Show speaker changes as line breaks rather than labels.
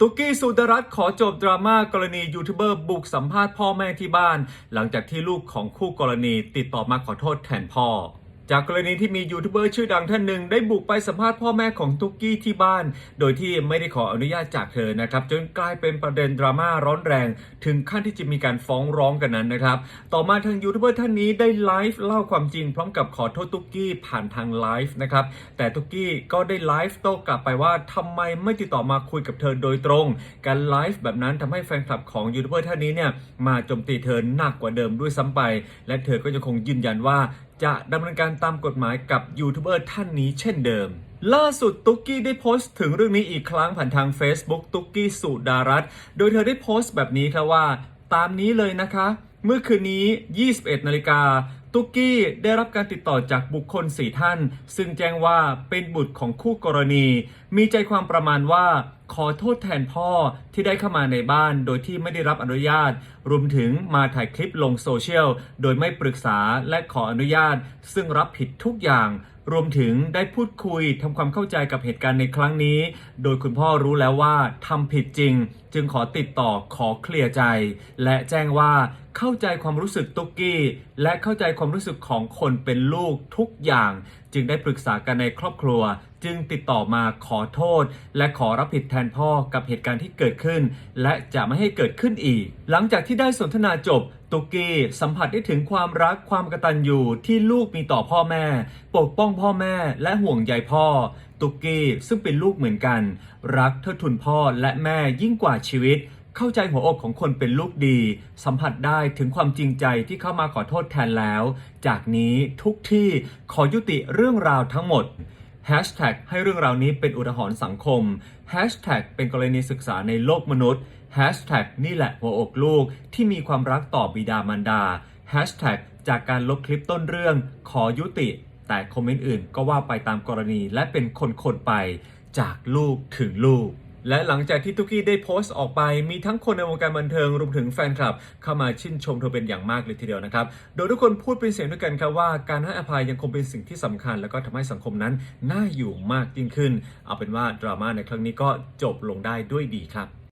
ตุกกี้สุดรัตขอจบดราม่ากรณียูทูบเบอร์บุกสัมภาษณ์พ่อแม่ที่บ้าน หลังจากที่ลูกของคู่กรณีติดต่อมาขอโทษแทนพ่อ จากกรณีที่มียูทูบเบอร์ชื่อดังท่านหนึ่งได้บุกไปสัมภาษณ์พ่อแม่ของตุกกี้ที่บ้าน โดยที่ไม่ได้ขออนุญาตจากเธอนะครับ จนกลายเป็นประเด็นดราม่าร้อนแรง ถึงขั้นที่จะมีการฟ้องร้องกันนั้นนะครับ ต่อมาทางยูทูบเบอร์ท่านนี้ได้ไลฟ์เล่าความจริงพร้อมกับขอโทษตุกกี้ผ่านทางไลฟ์นะครับ แต่ตุกกี้ก็ได้ไลฟ์โต้กลับไปว่าทำไมไม่ติดต่อมาคุยกับเธอโดยตรง การไลฟ์แบบนั้นทำให้แฟนคลับของยูทูบเบอร์ท่านนี้เนี่ยมาโจมตีเธอหนักกว่าเดิมด้วยซ้ำไป และเธอก็จะคงยืนยันว่าจะดำเนินการตามกฎหมายกับยูทูบเบอร์ท่านนี้เช่นเดิม ล่าสุดตุ๊กกี้ได้โพสต์ถึงเรื่องนี้อีกครั้งผ่านทาง Facebook ตุ๊กกี้สุดารัตน์โดยเธอได้โพสต์แบบนี้ครับว่า ตามนี้เลยนะคะ เมื่อคืนนี้ 21 นาฬิกาตุ๊กกี้ได้รับการติดต่อจากบุคคล4ท่าน ซึ่งแจ้งว่าเป็นบุตรของคู่กรณี มีใจความประมาณว่าขอโทษแทนพ่อที่ได้เข้ามาในบ้านโดยที่ไม่ได้รับอนุญาต รวมถึงมาถ่ายคลิปลงโซเชียลโดยไม่ปรึกษาและขออนุญาต ซึ่งรับผิดทุกอย่าง รวมถึงได้พูดคุยทำความเข้าใจกับเหตุการณ์ในครั้งนี้ โดยคุณพ่อรู้แล้วว่าทำผิดจริง จึงขอติดต่อขอเคลียร์ใจ และแจ้งว่าเข้าใจความรู้สึกตุ๊กกี้ และเข้าใจความรู้สึกของคนเป็นลูกทุกอย่าง จึงได้ปรึกษากันในครอบครัว จึงติดต่อมาขอโทษ และขอรับผิดแทนพ่อกับเหตุการณ์ที่เกิดขึ้น และจะไม่ให้เกิดขึ้นอีก หลังจากที่ได้สนทนาจบตุกกี้สัมผัสได้ถึงความรักความกตัญญูที่ลูกมีต่อพ่อแม่ ปกป้องพ่อแม่และห่วงใยพ่อ ตุกกี้ซึ่งเป็นลูกเหมือนกัน รักเทิดทุนพ่อและแม่ยิ่งกว่าชีวิต เข้าใจหัวอกของคนเป็นลูกดี สัมผัสได้ถึงความจริงใจที่เข้ามาขอโทษแทนแล้ว จากนี้ทุกที่ขอยุติเรื่องราวทั้งหมด Hashtag ให้เรื่องราวนี้เป็นอุทาหรณ์สังคม Hashtag เป็นกรณีศึกษาในโลกมนุษย์ Hashtag นี่แหละหัวอกลูกที่มีความรักต่อบิดามารดา Hashtag จากการลบคลิปต้นเรื่องขอยุติ แต่คอมเมนต์อื่นก็ว่าไปตามกรณีและเป็นคนๆไปจากลูกถึงลูก และหลังจากที่ตุกกี้ได้โพสต์ออกไป มีทั้งคนในวงการบันเทิงรวมถึงแฟนคลับ เข้ามาชื่นชมเธอเป็นอย่างมากเลยทีเดียวนะครับ โดยทุกคนพูดเป็นเสียงด้วยกันครับว่าการให้อภัยยังคงเป็นสิ่งที่สำคัญ แล้วก็ทำให้สังคมนั้นน่าอยู่มากยิ่งขึ้น เอาเป็นว่าดราม่าในครั้งนี้ก็จบลงได้ด้วยดีครับ